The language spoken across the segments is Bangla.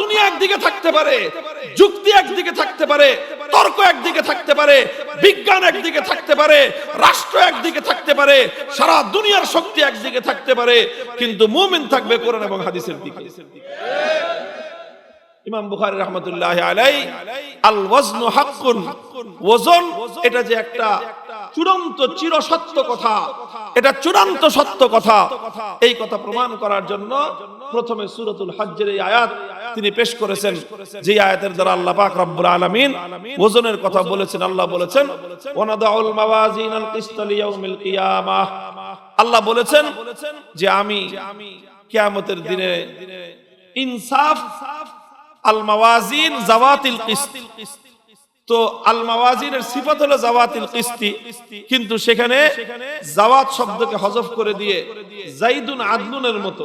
দুনিয়া একদিকে থাকতে পারে, যুক্তি একদিকে থাকতে পারে, তর্ক একদিকে থাকতে পারে, বিজ্ঞান একদিকে থাকতে পারে, রাষ্ট্র একদিকে থাকতে পারে, সারা দুনিয়ার শক্তি একদিকে থাকতে পারে, কিন্তু মুমিন থাকবে কোরআন এবং হাদিসের দিকে। ইমাম বুখারী রহমতুল্লাহ আলাই আল ওয়াজনু হাক্কুন, ওজন, এটা যে একটা চূড়ান্ত চিরসত্য কথা, এটা চূড়ান্ত সত্য কথা, এই কথা প্রমাণ করার জন্য প্রথমে সূরাতুল হজ্জের এই আয়াত তিনি পেশ করেছেন, যে আয়াতের দ্বারা আল্লাহ পাক রব্বুল আলামিন ওজনের কথা বলেছেন, আল্লাহ বলেছেন, ওয়ানাদাউল মাওয়াজিনাল কিসত লিয়াউমিল কিয়ামাহ আল্লাহ বলেছেন যে আমি কিয়ামতের দিনে ইনসাফ, আল মাওয়াজিন জাওয়াতিল কিস্ত। তো আল মাওয়াজিনের সিফাত হলো জাওয়াতিল কিস্তি, কিন্তু সেখানে জাওয়াত শব্দকে হযফ করে দিয়ে জাইদুন আদলুনের মতো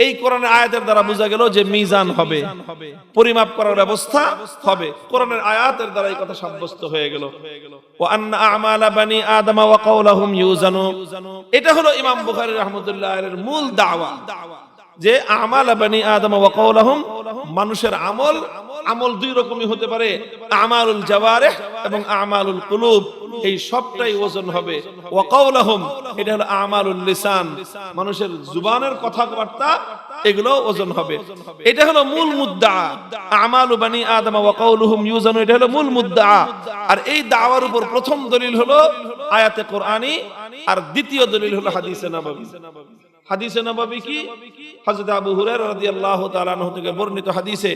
এই কোরআনের আয়াতের দ্বারা বোঝা গেল যে মিজান হবে। পরিমাপ করার ব্যবস্থা হবে। কোরআনের আয়াতের দ্বারা এই কথা সাব্যস্ত হয়ে গেল। ও আন্না আমালা বানি আদম ওয়া কাউলাহুম ইউজানু এটা হলো ইমাম বুখারী রাহমাতুল্লাহ এর মূল দাওয়া। যে আমালা বানি আদম ওয়া কাউলাহুম মানুষের আমল আমল দুই রকমই হতে পারে, আমালুল জাওয়ারিহ এবং আমালুল কুলুব। এই সবটাই ওজন হবে। ওয়া কাওলাহুম, এটা হলো আমালুল লিসান। মানুষের জুবানের কথাবার্তা এগুলো ওজন হবে। এটা হলো মূল মুদ্দা। আমালু বানি আদম, ওয়া কাওলুহুম ইউজানু, এটা হলো মূল মুদ্দা। আর এই দাওয়ার উপর প্রথম দলিল হলো আয়াতে কোরআনী আর দ্বিতীয় দলিল হলো হাদিসে নববী। হাদিসে নবাবি কি? হযরত আবু হুরায়রা রাদিয়াল্লাহু তাআলা আনহু থেকে বর্ণিত হাদিসে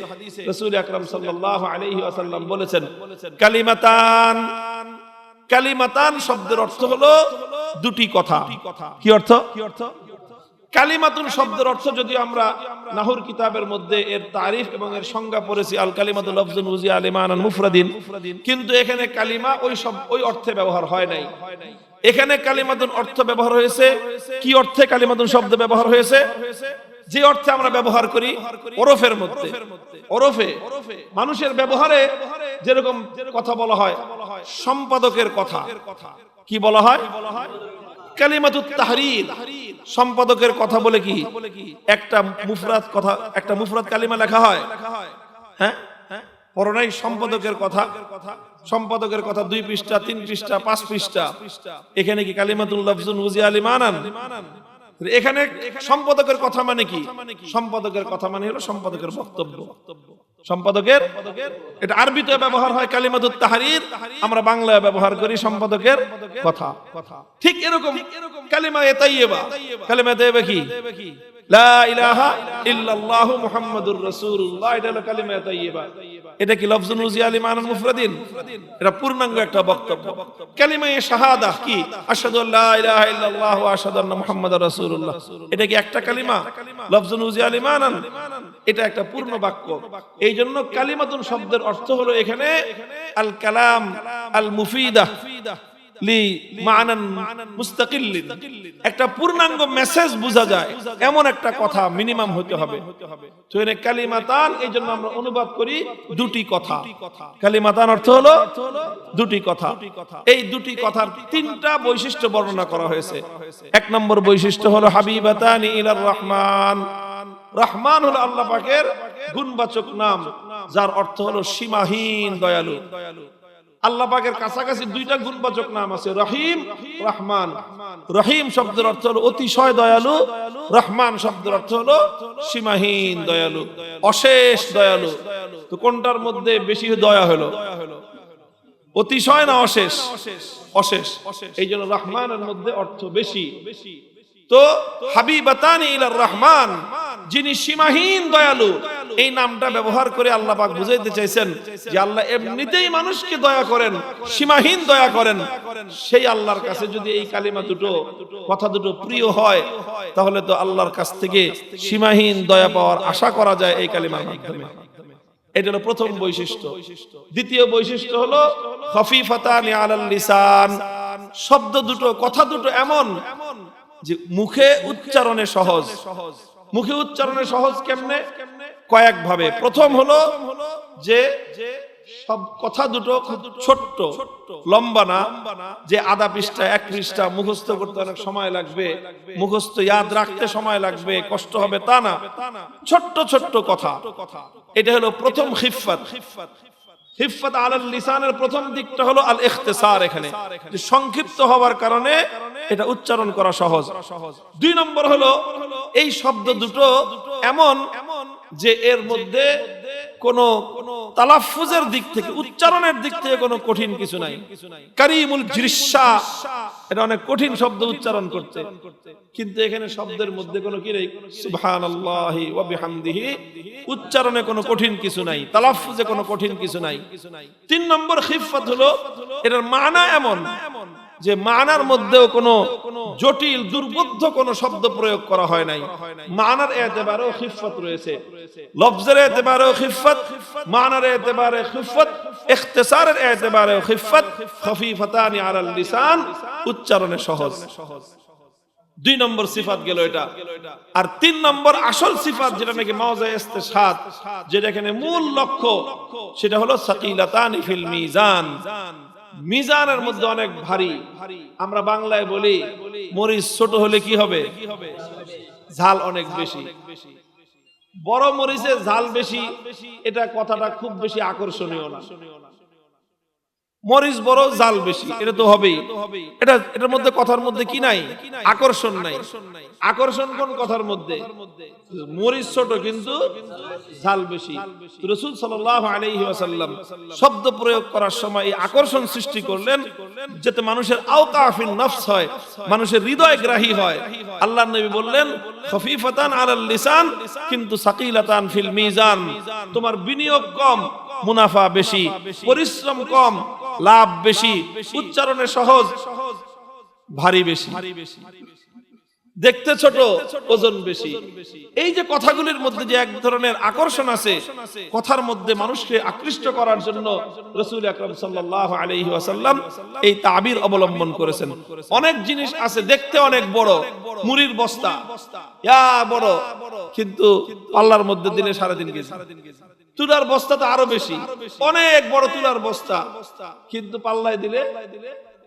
রাসূল আকরাম সাল্লাল্লাহু আলাইহি ওয়াসাল্লাম বলেছেন কালিমাতান কালিমাতান শব্দের অর্থ হলো দুটি কথা। কি অর্থ? কি অর্থ? কালিমাতুন শব্দের অর্থ যদি আমরা নাহুর কিতাবের মধ্যে এর তারিফ এবং এর সংজ্ঞা পড়েছি, আল কালিমাতুল লফজুন উজি আলিমান মুফরাদিন। কিন্তু এখানে কালিমা ওই সব, ওই অর্থে ব্যবহার হয় নাই। এখানে কালিমাতুন অর্থ ব্যবহার হয়েছে, কি অর্থে কালিমাতুন শব্দ ব্যবহার হয়েছে? যে অর্থে আমরা ব্যবহার করি ওরফের মধ্যে। ওরফে, মানুষের ব্যবহারে যেরকম কথা বলা হয়, সম্পাদকের কথা। কি বলা হয়? সম্পাদকের কথা বলে কি? একটা মুফরাত কথা, একটা মুফরাদ কালিমা লেখা হয়? হ্যাঁ? পরনাই সম্পাদকের কথা? সম্পাদকের কথা দুই পৃষ্ঠা, তিন পৃষ্ঠা, পাঁচ পৃষ্ঠা। এখানে কি কালিমাতুল লাফজুন উজি আলী মানান? এখানে সম্পাদকের কথা মানে কি? সম্পাদকের কথা মানে হলো সম্পাদকের বক্তব্য। সম্পাদকের, এটা আরবিতে ব্যবহার হয় কালিমাদুত তাহারির, আমরা বাংলায় ব্যবহার করি সম্পাদকের কথা। ঠিক এরকম কালিমা এ তাইয়েবা কালিমা তাইয়েবা কি? এটা কি একটা বক্তব্য। কালিমা? উজি আলী মানান এটা একটা পূর্ণ বাক্য। এই জন্য কালিমাতুন শব্দের অর্থ হলো এখানে আল কালাম আল মুফিদা একটা পূর্ণাঙ্গ মেসেজ বোঝা যায়। এমন একটা কথা মিনিমাম হতে হবে। কালিমাতান, এই জন্য আমরা অনুবাদ করি দুটি কথা। কালিমাতান অর্থ হলো দুটি কথা। এই দুটি কথার তিনটা বৈশিষ্ট্য বর্ণনা করা হয়েছে। এক নম্বর বৈশিষ্ট্য হলো হাবিবাতানি ইলার রহমান। রহমান হলো আল্লাহ পাকের গুণবাচক নাম, যার অর্থ হলো সীমাহীন দয়ালু। আল্লাহ পাকের কাছাকাছি দুইটা গুণবাচক নাম আছে, রহিম, রহমান। রহিম শব্দের অর্থ হলো অতিশয় দয়ালু, রহমান শব্দের অর্থ হলো সীমাহীন দয়ালু, অশেষ দয়ালু। তো কোনটার মধ্যে বেশি দয়া হলো? অতিশয় না অশেষ? অশেষ। এই জন্য রহমানের মধ্যে অর্থ বেশি। তো হাবিবাতানি ইলার রহমান, যিনি সীমাহীন দয়ালু এই নামটা ব্যবহার করে আল্লাহ পাক বুঝাইতে চাইছেন যে আল্লাহ এমনিতেই মানুষকে দয়া করেন, সীমাহীন দয়া করেন। সেই আল্লাহর কাছে যদি এই কালিমা দুটো, কথা দুটো প্রিয় হয়, তাহলে তো আল্লাহর কাছ থেকে সীমাহীন দয়া পাওয়ার আশা করা যায় এই কালিমার মাধ্যমে। এটা হলো প্রথম বৈশিষ্ট্য। দ্বিতীয় বৈশিষ্ট্য হলো খফিফাতানি আলাল লিসান। শব্দ দুটো, কথা দুটো এমন যে মুখে উচ্চারণে সহজ। মুখে উচ্চারণে সহজ কেমনে? কয়েক ভাবে প্রথম হলো যে সব কথা দুটো ছোট্ট লম্বা না যে আধা পৃষ্ঠা এক পৃষ্ঠা মুখস্থ করতে অনেক সময় লাগবে মুখস্থ ইয়াদ রাখতে সময় লাগবে কষ্ট হবে তা না। ছোট্ট ছোট্ট কথা। এটা হলো প্রথম খিফাত হিফাত। আলাল লিসানের প্রথম দিকটা হলো আল ইখতিসার এখানে। যে সংক্ষিপ্ত হওয়ার কারণে এটা উচ্চারণ করা সহজ। দুই নম্বর হলো এই শব্দ দুটো এমন যে এর মধ্যে কোন তালাফুজের দিক থেকে, উচ্চারণের দিক থেকে কোনো কঠিন কিছু নাই। কারিমুল জিরিসা এটা অনেক কঠিন শব্দ উচ্চারণ করতে। কিন্তু এখানে শব্দের মধ্যে কোনো কি নেই? সুবহানাল্লাহি ওয়া বিহামদিহি, উচ্চারণে কোনো কঠিন কিছু নাই, তালাফুজে কোনো কঠিন কিছু নাই। তিন নম্বর খিফাত হলো, এটার মানা এমন যে মানার মধ্যেও কোনো জটিল, দুর্বোধ্য কোনো শব্দ প্রয়োগ করা হয় নাই। মানার এতেবারেও খিফত রয়েছে। লফজের এতেবারেও খিফত মানার এতেবারে খিফত ইখতিসারের এতেবারেও খিফত খফিফাতানি আলাল লিসান, উচ্চারণে সহজ। দুই নম্বর সিফাত গেল এটা। আর তিন নম্বর আসল সিফাত যেটা নাকি মাওজা ইস্তেসাদ যেটা এখানে মূল লক্ষ্য, সেটা হলো সাকিলাতানি ফিল মিজান। মিজানের মধ্যে অনেক ভারী। আমরা বাংলায় বলি, মরিচ ছোট হলে কি হবে? ঝাল অনেক বেশি। বড় মরিচের ঝাল বেশি, এটা কথাটা খুব বেশি আকর্ষণীয় না। মরিচ বড় জাল বেশি। এটা তো হবেই। এটা এটার মধ্যে কথার মধ্যে কি নাই? আকর্ষণ নাই। আকর্ষণ কোন কথার মধ্যে? মরিচ ছোট কিন্তু ঝাল বেশি। রসুল ওয়াসাল্লাম শব্দ প্রয়োগ করার সময় আকর্ষণ সৃষ্টি করলেন যাতে মানুষের আওকাফিন নফস হয় মানুষের হৃদয় গ্রাহী হয়। আল্লাহ নবী বললেন খফিফাতান আলাল লিসান কিন্তু সাকিলাতান ফিল মিজান। তোমার বিনিয়োগ কম মুনাফা বেশি। পরিশ্রম কম লাভ বেশি, উচ্চারণে সহজ, ভারী বেশি। দেখতে ছোট, ওজন বেশি। এই যে কথাগুলির মধ্যে যে এক ধরনের আকর্ষণ আছে, কথার মধ্যে মানুষকে আকৃষ্ট করার জন্য রসুল আকরম সাল্লাহ আলহি ওয়াসাল্লাম এই তাবির অবলম্বন করেছেন। অনেক জিনিস আছে, দেখতে অনেক বড়, মুড়ির বস্তা। বড়, কিন্তু পাল্লার মধ্যে দিলে তিন কেজি তুলার বস্তা তো আরও বেশি। অনেক বড় তুলার বস্তা। কিন্তু পাল্লায় দিলে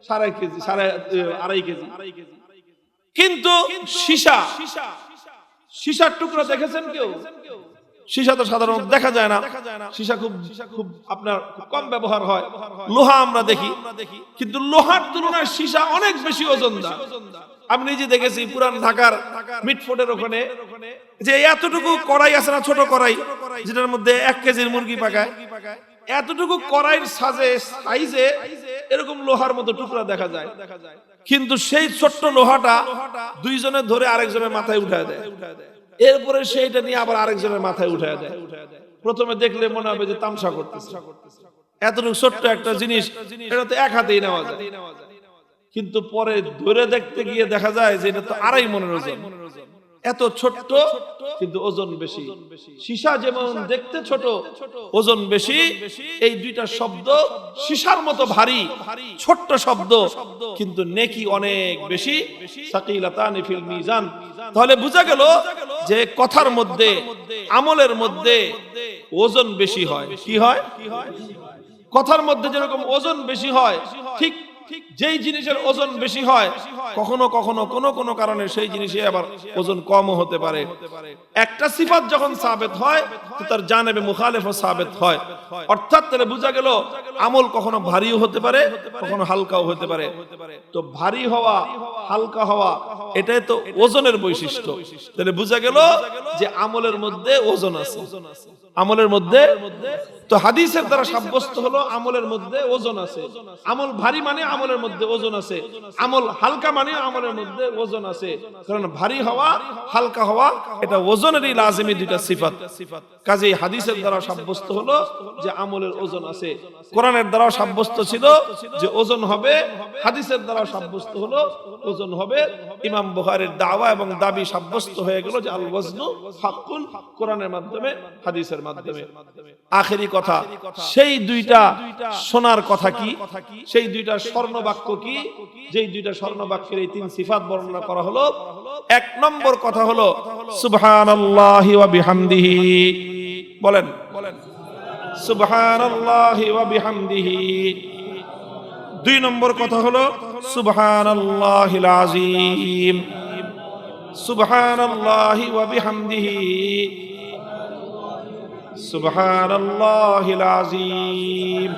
সাড়ে কেজি সাড়ে আড়াই কেজি। কিন্তু সীসা, সীসার টুকরো দেখেছেন কেউ? সীসা তো সাধারণত দেখা যায় না। সীসা খুব খুব আপনার কম ব্যবহার হয়। লোহা আমরা দেখি। কিন্তু লোহার তুলনায় সীসা অনেক বেশি ওজনদার। আমি নিজে দেখেছি পুরান ঢাকার মিটফোর্টের ওখানে, যে এতটুকু কড়াই আছে না ছোট কড়াই, যেটার মধ্যে এক কেজির মুরগি পাকায়। এতটুকু কড়াইয়ের সাজে, সাইজে এরকম লোহার মতো টুকরা দেখা যায়। কিন্তু সেই ছোট্ট লোহাটা দুইজনে ধরে আরেকজনের মাথায় উঠায় দেয়। এরপরে সেইটা নিয়ে আবার আরেকজনের মাথায় উঠায় দেয়। প্রথমে দেখলে মনে হবে যে তামসা করতেছে। এতটুকু ছোট্ট একটা জিনিস এটা তো এক হাতেই নেওয়া যায়। কিন্তু পরে ধরে দেখতে গিয়ে দেখা যায় যে এটা তো আড়াই মনের ওজন। এত ছোট্ট কিন্তু ওজন বেশি। সীসা যেমন দেখতে ছোট ওজন বেশি এই দুইটা শব্দ সীসার মতো ভারী ছোট্ট শব্দ কিন্তু নেকি অনেক বেশি। সাকিলাতানি ফিল মিজান। তাহলে বোঝা গেল যে কথার মধ্যে আমলের মধ্যে ওজন বেশি হয়। কি হয়? কথার মধ্যে যেরকম ওজন বেশি হয়। ঠিক যেই জিনিসের ওজন বেশি হয়, কখনো কখনো কোন কোন কারণে সেই জিনিসে আবার ওজন কমও হতে পারে। একটা সিফাত যখন সাবেত হয় তার জানেবে মুখালেফ সাবেত হয়। অর্থাৎ তাহলে বোঝা গেল, আমল কখনো ভারীও হতে পারে, কখনো হালকাও হতে পারে। তো ভারী হওয়া, হালকা হওয়া, এটাই তো ওজনের বৈশিষ্ট্য। তাহলে বোঝা গেল যে আমলের মধ্যে ওজন আছে। আমলের মধ্যে তো হাদিসের দ্বারা সাব্যস্ত হলো আমলের মধ্যে ওজন আছে। আমল ভারী মানে আমলের মধ্যে ওজন আছে। আমল হালকা মানে আমলের মধ্যে ওজন আছে। কারণ ভারী হওয়া, হালকা হওয়া, এটা ওজনেরই লাজিমি দুইটা সিফাত। কাজে হাদিসের দ্বারা সাব্যস্ত হলো যে আমলের ওজন আছে। কোরআনের দ্বারা সাব্যস্ত ছিল যে ওজন হবে। হাদিসের দ্বারা সাব্যস্ত হলো ওজন হবে। ইমাম বুখারীর দাওয়া এবং দাবি সাব্যস্ত হয়ে গেল যে আল ওয়াজনু হাক্কুন কোরআনের মাধ্যমে, হাদিসের মাধ্যমে। আখেরি কথা সেই দুইটা সোনার কথা কি? সেই দুইটা স্বর্ণ বাক্য কি? যেই দুইটা স্বর্ণ বাক্যের এই তিন সিফাত বর্ণনা করা হলো। এক নম্বর কথা হলো সুবহানাল্লাহি ওয়া বিহামদিহি। বলেন। বলেন। সুবহানাল্লাহি ওয়া বিহামদিহি। দুই নম্বর কথা হলো সুবহানাল্লাহিল আযীম। সুবহানাল্লাহি ওয়া বিহামদিহি। সুবহানাল্লাহিল আযীম।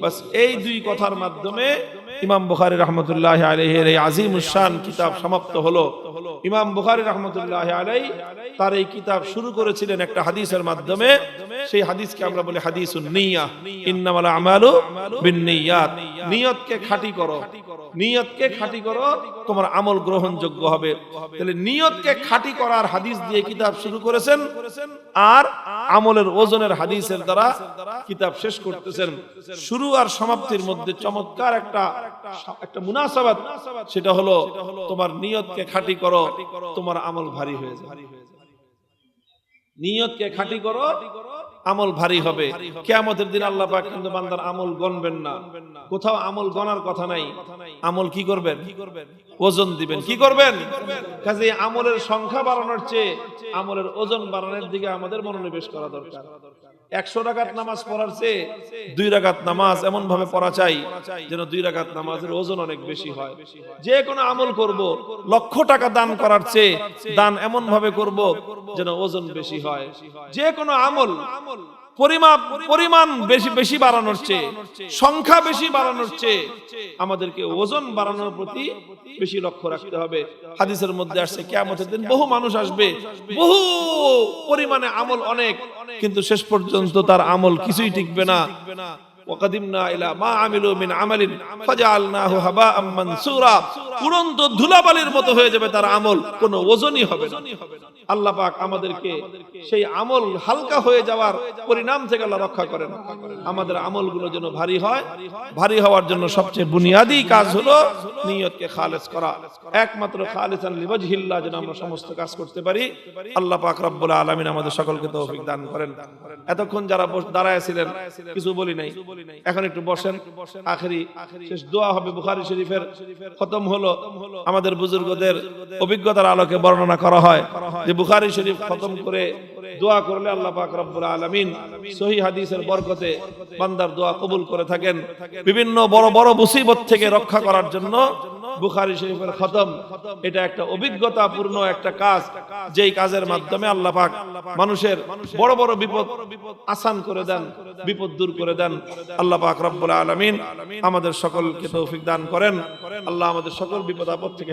বাস এই দুই কথার মাধ্যমে ইমাম বুখারী রহমতুল্লাহ আলাইহির এই আজিম শান কিতাব সমাপ্ত হলো। ইমাম বুখারী রহমতুল্লাহ আলাই তার এই কিতাব শুরু করেছিলেন একটা হাদিসের মাধ্যমে। সেই হাদিসকে আমরা বলি ইন্নামাল আমালু নিয়তকে খাঁটি করো। নিয়তকে করো, তোমার আমল গ্রহণযোগ্য হবে। তাহলে নিয়তকে খাঁটি করার হাদিস দিয়ে কিতাব শুরু করেছেন আর আমলের ওজনের হাদিসের দ্বারা কিতাব শেষ করতেছেন। শুরু আর সমাপ্তির মধ্যে চমৎকার একটা একটা মুনাসাবাত, সেটা হলো তোমার নিয়তকে খাঁটি করো, তোমার আমল ভারী হয়ে যায়। নিয়তকে খাঁটি করো, আমল ভারী হবে। কেয়ামতের দিন আল্লাহ পাক কিন্তু বান্দার আমল গণবেন না। কোথাও আমল গণার কথা নাই। আমল কি করবেন? ওজন দিবেন। কি করবেন? কাজে আমলের সংখ্যা বাড়ানোর চেয়ে আমলের ওজন বাড়ানোর দিকে আমাদের মনোনিবেশ করা দরকার। একশো রাকাত নামাজ পড়ার চেয়ে দুই রাকাত নামাজ এমন ভাবে পড়া চাই যেন দুই রাগাত নামাজের ওজন অনেক বেশি হয়। যে কোনো আমল করব লক্ষ টাকা দান করার চেয়ে দান এমন ভাবে করব যেন ওজন বেশি হয়। যে কোনো আমল পরিমাপ, পরিমাণ বেশি বেশি বাড়ানোর চেয়ে, সংখ্যা বেশি বাড়ানোর চেয়ে আমাদেরকে ওজন বাড়ানোর প্রতি বেশি লক্ষ্য রাখতে হবে। হাদিসের মধ্যে আসছে কেমতের দিন বহু মানুষ আসবে, বহু পরিমাণে আমল অনেক, কিন্তু শেষ পর্যন্ত তার আমল কিছুই টিকবে না। وقدمنا الى ما عملوا من عمل فجعلناه هباء منثورا উড়ন্ত ধুলাবালির মতো হয়ে যাবে তার আমল কোনো ওজনই হবে না আল্লাহ পাক আমাদেরকে সেই আমল হালকা হয়ে যাওয়ার পরিণাম থেকে আল্লাহ রক্ষা করেন আমাদের আমলগুলো যেন ভারী হয় ভারী হওয়ার জন্য সবচেয়ে বুনিয়াদি কাজ হলো নিয়তকে খালেস করা একমাত্র খালেসান লিওয়াজহিল্লাহ যেন আমরা সমস্ত কাজ করতে পারি আল্লাহ পাক রব্বুল আলামিন আমাদের সকলকে তৌফিক দান করেন এতক্ষণ যারা বস- দাঁড়ায় ছিলেন কিছু বলি নাই এখন একটু বসেন। আখেরি শেষ দোয়া হবে বুখারী শরীফের। খতম হলো। আমাদের বুজুর্গদের অভিজ্ঞতার আলোকে বর্ণনা করা হয় যে বুখারী শরীফ খতম করে দোয়া করলে আল্লাহ পাক রব্বুল আলামিন সহি হাদিসের বরকতে বান্দার দোয়া কবুল করে থাকেন। বিভিন্ন বড় বড় মুসিবত থেকে রক্ষা করার জন্য বুখারী শরীফের খতম। এটা একটা অভিজ্ঞতাপূর্ণ একটা কাজ, যেই কাজের মাধ্যমে আল্লাহ পাক মানুষের বড় বড় বিপদ আসান করে দেন, বিপদ দূর করে দেন। আল্লাহ পাক রব্বুল আলামিন আমাদের সকলকে তৌফিক দান করেন। আল্লাহ আমাদের সকল বিপদ আপদ থেকে